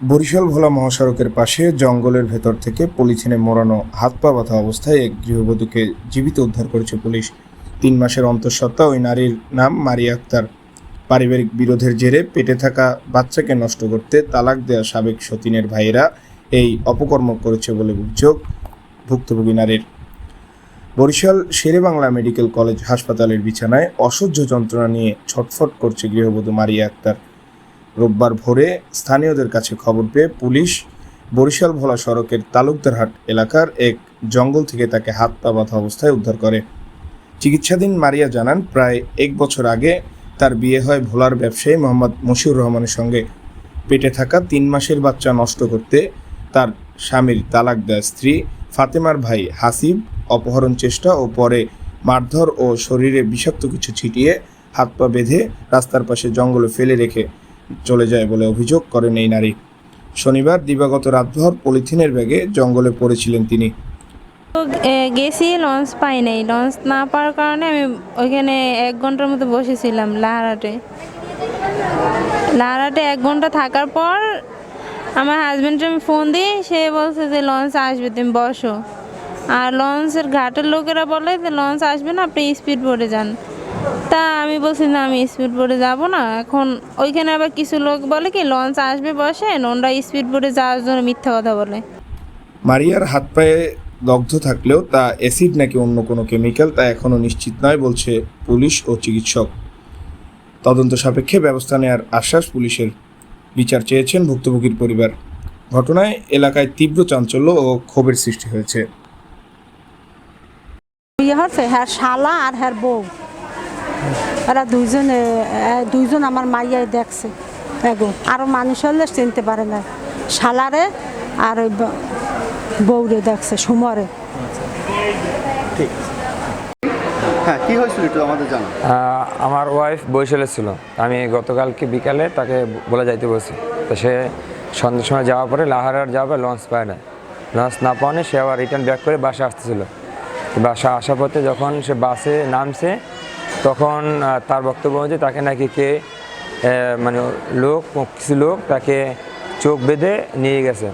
বরিশাল ভোলা মহাসড়কের পাশে জঙ্গলের ভেতর থেকে পলিথিনে মোড়ানো হাত পা বাঁধা অবস্থায় এক গৃহবধূকে জীবিত উদ্ধার করেছে পুলিশ। তিন মাসের অন্তঃসত্ত্বা ওই নারীর নাম মারিয়া আক্তার। পারিবারিক বিরোধের জেরে পেটে থাকা বাচ্চাকে নষ্ট করতে তালাক দেয়া সাবেক সতীনের ভাইয়েরা এই অপকর্ম করেছে বলে অভিযোগ ভুক্তভোগী নারীর। বরিশাল শেরেবাংলা মেডিকেল কলেজ হাসপাতালের বিছানায় অসহ্য যন্ত্রণা নিয়ে ছটফট করছে গৃহবধূ মারিয়া আক্তার। রোববার ভোরে স্থানীয়দের কাছে খবর পেয়ে পুলিশ বরিশাল ভোলা সড়কের তালুকদারহাট এলাকার এক জঙ্গল থেকে তাকে হাত পা বাঁধা অবস্থায় উদ্ধার করে। চিকিৎসাধীন মারিয়া জানান, প্রায় এক বছর আগে তার বিয়ে হয় ভোলার ব্যবসায়ী মোহাম্মদ মশিউর রহমানের সঙ্গে। পেটে থাকা তিন মাসের বাচ্চা নষ্ট করতে তার স্বামীর তালাক দেয় স্ত্রী ফাতেমার ভাই হাসিব। অপহরণ চেষ্টা ও পরে মারধর ও শরীরে বিষাক্ত কিছু ছিটিয়ে হাত পা বেঁধে রাস্তার পাশে জঙ্গলে ফেলে রেখে চলে যায় বলে অভিযোগ করেন এই নারী। শনিবার দিবাগত রাতভর পলিথিনের ব্যাগে জঙ্গলে পড়েছিলেন তিনি। গেছি, লঞ্চ পাই নাই। লঞ্চ না পাওয়ার কারণে আমি ওইখানে এক ঘণ্টার মতো বসেছিলাম লাহারাটে। লাহারাটে এক ঘণ্টা থাকার পর আমার হাজব্যান্ডকে আমি ফোন দিই, সে বলছে যে, লঞ্চ আসবে, তুমি বসো। আর লঞ্চের ঘাটের লোকেরা বলে যে, লঞ্চ আসবে না, আপনি স্পিড বোর্ডে যান। তা আমি বলছি না আমি স্পিড বোর্ডে যাব না। এখন ওইখানে আবার কিছু লোক বলে কি লঞ্চ আসবে বসেন। ওনরা স্পিড বোর্ডে যাওয়ার জন্য মিথ্যা কথা বলে। মারিয়ার হাত পায়ে দগ্ধ থাকলেও তা অ্যাসিড নাকি অন্য কোনো কেমিক্যাল তা এখনও নিশ্চিত নয় বলছে পুলিশ ও চিকিৎসক। তদন্ত সাপেক্ষে ব্যবস্থা নেওয়ার আশ্বাস পুলিশের। বিচার চেয়েছেন ভুক্তভোগীর পরিবার। ঘটনায় এলাকায় তীব্র চাঞ্চল্য ও ক্ষোভের সৃষ্টি হয়েছে। বিয়ে হচ্ছে হ্যাঁ শালা আর হ্যার বউ। এরা দুইজনে দুইজন আমার মাইয়াই দেখছে। এগো আরও মানুষ হলে চিনতে পারে না। শালারে আর ওই ব- বউরে দেখছে সুমরে। হ্যাঁ কি হয়েছিল একটু আমাদের জানা। আমার ওয়াইফ বরিশালে ছিল। আমি গতকালকে বিকালে তাকে বলে যাইতে বলছি। তো সে সন্ধ্যের সময় যাওয়ার পরে লাহারার যাওয়ার পরে লঞ্চ পায় না। লঞ্চ না পাওয়ানে সে আবার রিটার্ন ব্যাক করে বাসা আসতেছিল। বাসা আসার পথে যখন সে বাসে নামছে তখন তার বক্তব্য অনুযায়ী তাকে নাকি কে মানে লোক কিছু লোক তাকে চোখ বেঁধে নিয়ে গেছে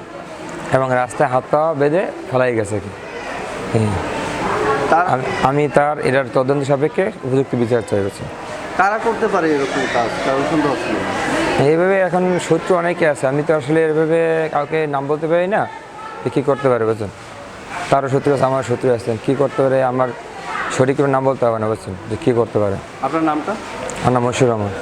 এবং রাস্তায় হাত পা বেঁধে ফেলাই গেছে কি। আমি- আমি তার এটার তদন্ত সাপেক্ষে উপযুক্ত বিচার চাইছি কারা করতে পারে এরকম কাজ? কারণ এইভাবে এখন শত্রু অনেকে আছে আমি তো আসলে এভাবে কাউকে নাম বলতে পারি না কী করতে পারে বুঝছেন? তারও শত্রু আছে আমার শত্রু আছে কী করতে পারে আমার সঠিক নাম বলতে হবে না বুঝছেন? যে কী করতে পারে? আপনার নামটা? আমার নাম মশুর রহমান।